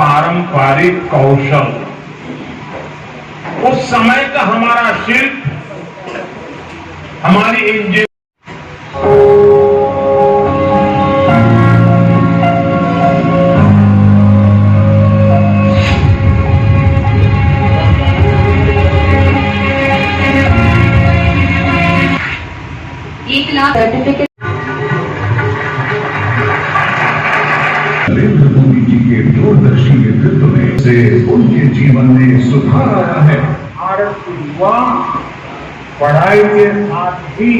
पारंपरिक कौशल। उस समय का हमारा शिल्प हमारी इंजीनियर सर्टिफिकेट दूरदर्शी नेतृत्व में से उनके जीवन में सुधार आया है। भारत के युवा, पढ़ाई के साथ ही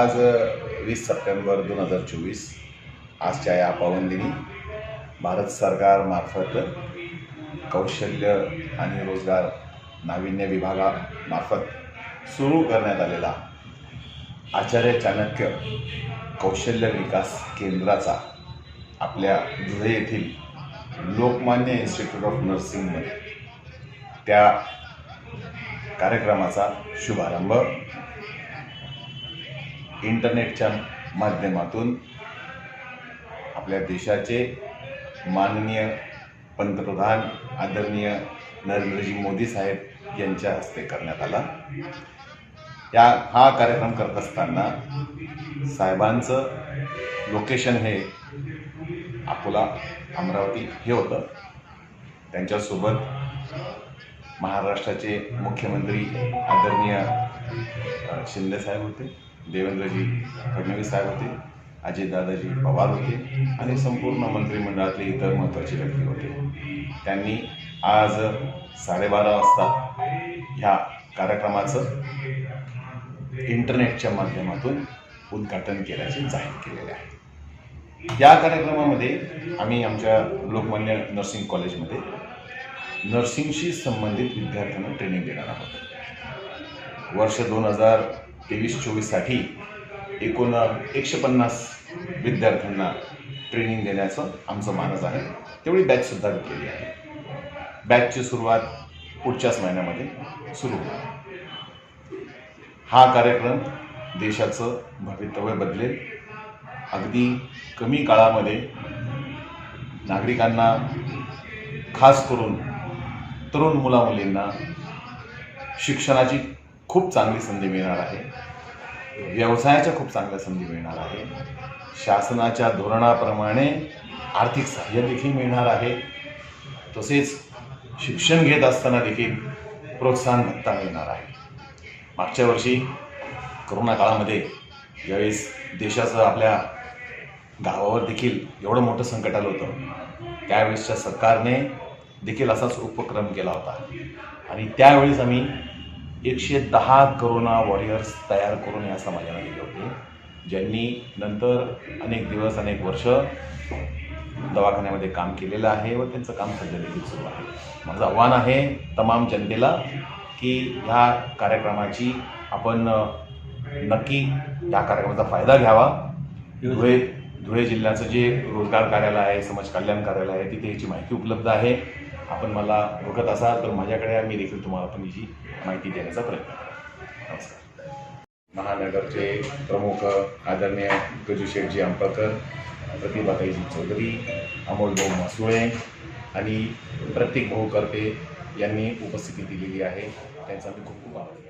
आज वीस सप्टेंबर दोन हजार चोवीस. आजच्या या पावनदिनी भारत सरकारमार्फत कौशल्य आणि रोजगार नाविन्य विभागामार्फत सुरू करण्यात आलेला आचार्य चाणक्य कौशल्य विकास केंद्राचा आपल्या धुळे येथील लोकमान्य इन्स्टिट्यूट ऑफ नर्सिंगमध्ये त्या कार्यक्रमाचा शुभारंभ इंटरनेटच्या माध्यमातून आपल्या देशाचे माननीय पंतप्रधान आदरणीय नरेंद्रजी मोदी साहेब यांच्या हस्ते करण्यात आला. या हा कार्यक्रम करत असताना साहेबांचं लोकेशन हे अकोला अमरावती हे होतं. त्यांच्यासोबत महाराष्ट्राचे मुख्यमंत्री आदरणीय शिंदेसाहेब होते. देवेंद्रजी फडणवीस साहेब होते अजितदादाजी पवार होते आणि संपूर्ण मंत्रिमंडळातले इतर महत्त्वाचे व्यक्ती होते. त्यांनी आज साडेबारा वाजता ह्या कार्यक्रमाचं इंटरनेटच्या माध्यमातून उद्घाटन केल्याचे जाहीर केलेले आहे. या कार्यक्रमामध्ये आम्ही आमच्या लोकमान्य नर्सिंग कॉलेजमध्ये नर्सिंगशी संबंधित विद्यार्थ्यांना ट्रेनिंग देणार आहोत. वर्ष दोन हजार तेवीस चोवीससाठी एकूण एकशे पन्नास विद्यार्थ्यांना ट्रेनिंग देण्याचं आमचं मानस आहे. तेवढी बॅचसुद्धा घेतलेली आहे. बॅचची सुरुवात पुढच्याच महिन्यामध्ये सुरू होईल हा कार्यक्रम देशाचं भवितव्य बदलेल. अगदी कमी काळामध्ये नागरिकांना खास करून तरुण मुलामुलींना शिक्षणाची खूप चांगली संधी मिळणार आहे. व्यवसायाच्या खूप चांगल्या संधी मिळणार आहे. शासनाच्या धोरणाप्रमाणे आर्थिक सहाय्य देखील मिळणार आहे. तसेच शिक्षण घेत असताना देखील प्रोत्साहन भत्ता मिळणार आहे. मागच्या वर्षी करोना काळामध्ये ज्यावेळेस देशाचं आपल्या गावावर देखील एवढं मोठं संकट आलं होतं. त्यावेळेसच्या सरकारने देखील असाच उपक्रम केला होता. आणि त्यावेळेस आम्ही एकशे दहा करोना वॉरियर्स तयार करून या समाजाला दिले होते. ज्यांनी नंतर अनेक दिवस अनेक वर्ष दवाखान्यामध्ये काम केलेलं आहे व त्यांचं काम सध्या देखील सुरू आहे. माझं आव्हान आहे तमाम जनतेला की ह्या कार्यक्रमाची आपण नक्की या कार्यक्रमाचा फायदा घ्यावा. धुळे धुळे जिल्ह्याचं जे रोजगार कार्यालय आहे समाज कल्याण कार्यालय आहे तिथे याची माहिती उपलब्ध आहे. आपण मला बघत असाल तर माझ्याकडे आम्ही मी देखील तुम्हाला पण याची माहिती देण्याचा प्रयत्न करेन. नमस्कार. महानगरचे प्रमुख आदरणीय गजू शेठजी अंपळकर प्रतिभाताईजी चौधरी अमोल भाऊ मासुळे आणि प्रत्येक भाऊ करते यांनी उपस्थिती दिलेली आहे. त्यांचा मी खूप खूप आभार.